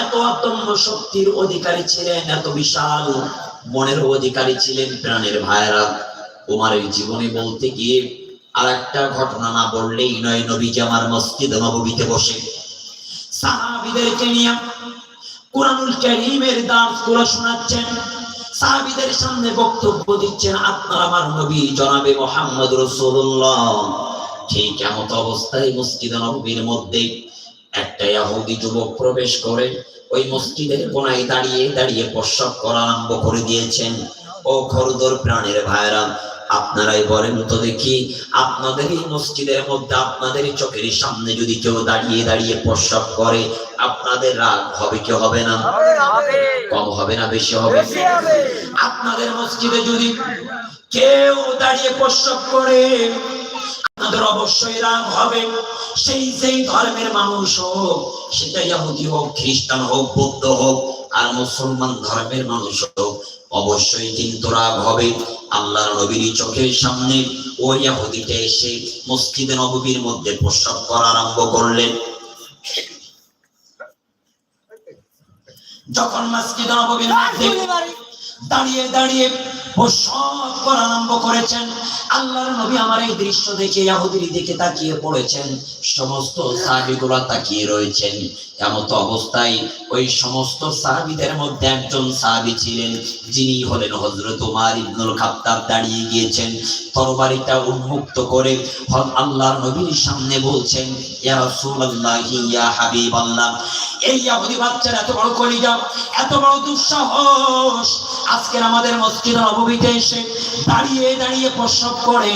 এত অদম্য শক্তির অধিকারী ছিলেন, এত বিশাল মনের অধিকারী ছিলেন প্রাণের ভাইরা উমারের জীবনে বলতে গিয়ে আর একটা ঘটনা না বললেই নয়, নবীজি আমার মসজিদ নববীতে বসে। সাহাবিদেরকে নিয়ে দাস শোনাচ্ছেন, সাহাবিদের সামনে বক্তব্য দিচ্ছেন, আপনার আমার নবী জনাবে মোহাম্মদ রাসূলুল্লাহ ঠিক এমত অবস্থায় মসজিদ নববীর মধ্যে একটা ইহুদি যুবক প্রবেশ করে ওই মসজিদের কোনায় দাঁড়িয়ে দাঁড়িয়ে প্রস্রাব করা আরম্ভ করে দিয়েছেন। ও খরদর প্রাণের ভাইরা আপনারাই বলেন তো দেখি আপনাদের এই মসজিদের মধ্যে আপনাদের চোখের সামনে যদি কেউ দাঁড়িয়ে দাঁড়িয়ে প্রস্রাব করে আপনাদের রাগ হবে কি হবে না? কম হবে না বেশি হবে। আপনাদের মসজিদে যদি কেউ দাঁড়িয়ে প্রস্রাব করে আপনাদের অবশ্যই রাগ হবে। সেই সেই ধর্মের মানুষ হোক সেটা ইহুদি হোক খ্রিস্টান হোক বৌদ্ধ হোক আর মুসলমান ধর্মের মানুষ হোক অবশ্যই কিন্তু রাগ হবে। আল্লাহর নবীর চোখের সামনে ওই ইহুদিটা এসে মসজিদে নববীর মধ্যে প্রস্রাব করা আরম্ভ করলেন। যখন মসজিদ নববীর মধ্যে দাঁড়িয়ে দাঁড়িয়ে প্রস্রাব করা আরম্ভ করেছেন। আল্লাহর নবী আমার এই দৃশ্য দেখে ইহুদির দিকে তাকিয়ে পড়েছেন। সমস্ত সাহাবীগুলা তাকিয়ে রয়েছেন। এমত অবস্থায় ওই সমস্ত সাহাবীদের মধ্যে একজন সাহাবী ছিলেন, যিনি হলেন হযরত উমর ইবনুল খাত্তাব দাঁড়িয়ে গিয়েছেন, তরবারিটা উন্মুক্ত করে আল্লাহর নবীর সামনে বলছেন, ইয়া রাসূলুল্লাহ, ইয়া হাবিবাল্লাহ, এই ইহুদি বাচ্চার এত বড় কলিজা, এত বড় দুঃসাহস আজকের আমাদের মসজিদ নববীতে এসে দাঁড়িয়ে দাঁড়িয়ে প্রসব করে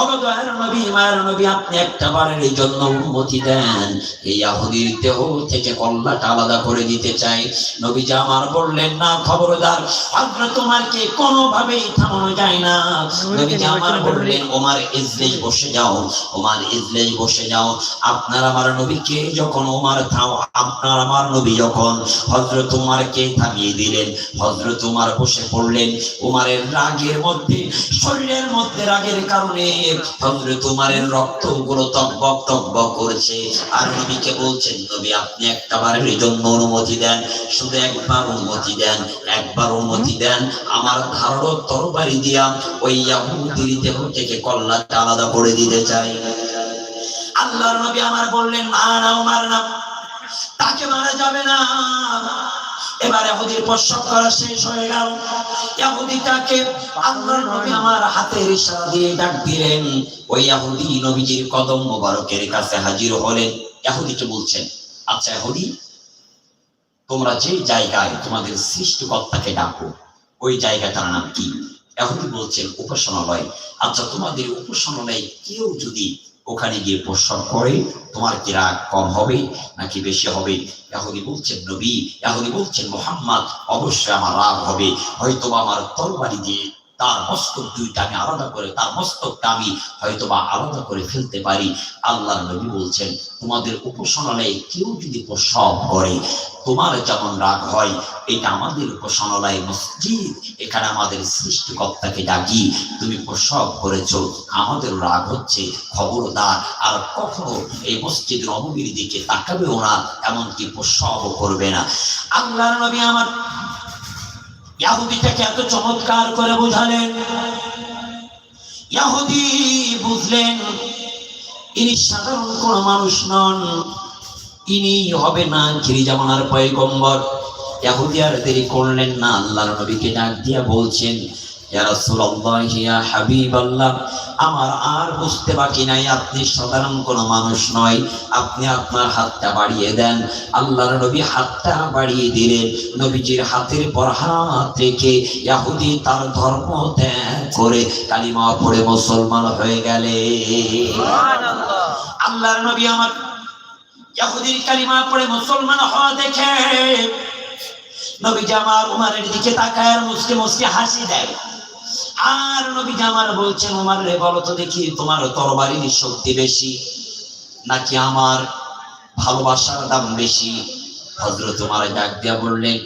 ওগো দয়ার নবী, মায়ের নবী, আপনি একটা বারের জন্য অনুমতি দেন, এই ইহুদির দেহ থেকে কল্লাটা আলাদা করে দিতে চাই। নবী আমার বললেন না খবরদার হযরত তোমারকে কোনোভাবেই থামানো যায় না। নবী আমার বললেন ওমার ইজলিস বসে যাও ওমার ইজলিস বসে যাও। আপনার আমার নবীকে যখন ওমার থাও আপনার আমার নবী যখন হযরত উমারকে থামিয়ে দিলেন হযরত উমার বসে পড়লেন। উমারের রাগের মধ্যে শরীরের মধ্যে রাগের কারণে হযরত উমারের রক্তগুলো তকবক তকবক করছে। আর নবীকে বলছেন নবী আপনি একটা বারের জন্য অনুমতি দেন, শুধু একবার অনুমতি দেন, একবার অনুমতি দেন। আমার ধারণ তরবারি দিয়া ওই ইয়াহুদির দেহ থেকে কল্লাটা আলাদা করে দিতে চাই। আল্লাহর নবী আমার বললেন উমার না তাকে মারা যাবে না। এবার ইহুদির প্রসব করা শেষ হয়ে গেল। ইহুদিটাকে আল্লাহর নবী আমার হাতের ইশারা দিয়ে ডাক দিলেন। ওই ইহুদি নবীজির কদম মোবারকের কাছে হাজির হলেন। ইহুদিকে বলছেন আচ্ছা ইহুদি তোমরা যে জায়গায় তোমাদের সৃষ্টিকর্তাকে ডাকো, ওই জায়গাটার নাম কি? ইহুদি বলছেন উপাসনালয়। আচ্ছা তোমাদের উপাসনালয় কেউ যদি ওখানে গিয়ে প্রসব করে, তোমার কি রাগ কম হবে নাকি বেশি হবে? এখনই বলছেন, নবী এখনই বলছেন, মোহাম্মদ, অবশ্যই আমার রাগ হবে। হয়তো আমার তরবারি দিয়ে তার মস্তক দুইটা আমি আলাদা করে, তার মস্তকটা আমি হয়তো বা আলাদা করে ফেলতে পারি। আল্লাহ নবী বলছেন, তোমাদের উপাসনালয়ে কেউ যদি প্রসব করে, তোমার যেমন রাগ হয়, এটা আমাদের উপাসনালয় মসজিদ, এখানে আমাদের সৃষ্টিকর্তাকে ডাকি, তুমি প্রসব করেছ, আমাদের রাগ হচ্ছে, খবরদার, আর কখনো এই মসজিদ নবমীর দিকে তাকাবেও না, এমনকি প্রসব করবে না। আল্লাহ নবী আমার ইয়াহুদিটাকে এত চমৎকার করে বোঝালেন। ইয়াহুদি বুঝলেন, ইনি সাধারণ কোন মানুষ নন, ইনি হবে না খিরি জামানার পয়গম্বর। আর দেরি করলেন না, আল্লাহর নবীকে ডাক দিয়া বলছেন আমার আর বুঝতে বাকি নাই আপনি সাধারণ কোন মানুষ নয় আপনি আপনার হাতটা বাড়িয়ে দেন। আল্লাহর নবী হাতটা বাড়িয়ে দিলেন নবীজির হাতের পর হাত রেখে ইয়াহুদি তার ধর্ম ত্যাগ করে কালিমা পড়ে মুসলমান হয়ে গেলে। আল্লাহর নবী আমার ইয়াহুদির কালিমা পড়ে মুসলমান হওয়া দেখে নবী জামার উমারের দিকে তাকায় আর মুসকে মুসকে হাসি দেয়। আর নবী আমার বলছেন, ওমার রে, বলো তো দেখি তোমার তরবারির শক্তি বেশি নাকি আমার ভালোবাসার দাম বেশি? হজরত তোমার ডাক দিয়া বললেন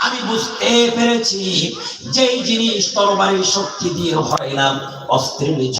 আমি বুঝতে পেরেছি, যেই জিনিস তরবারির শক্তি দিয়ে হয় না, অস্ত্রের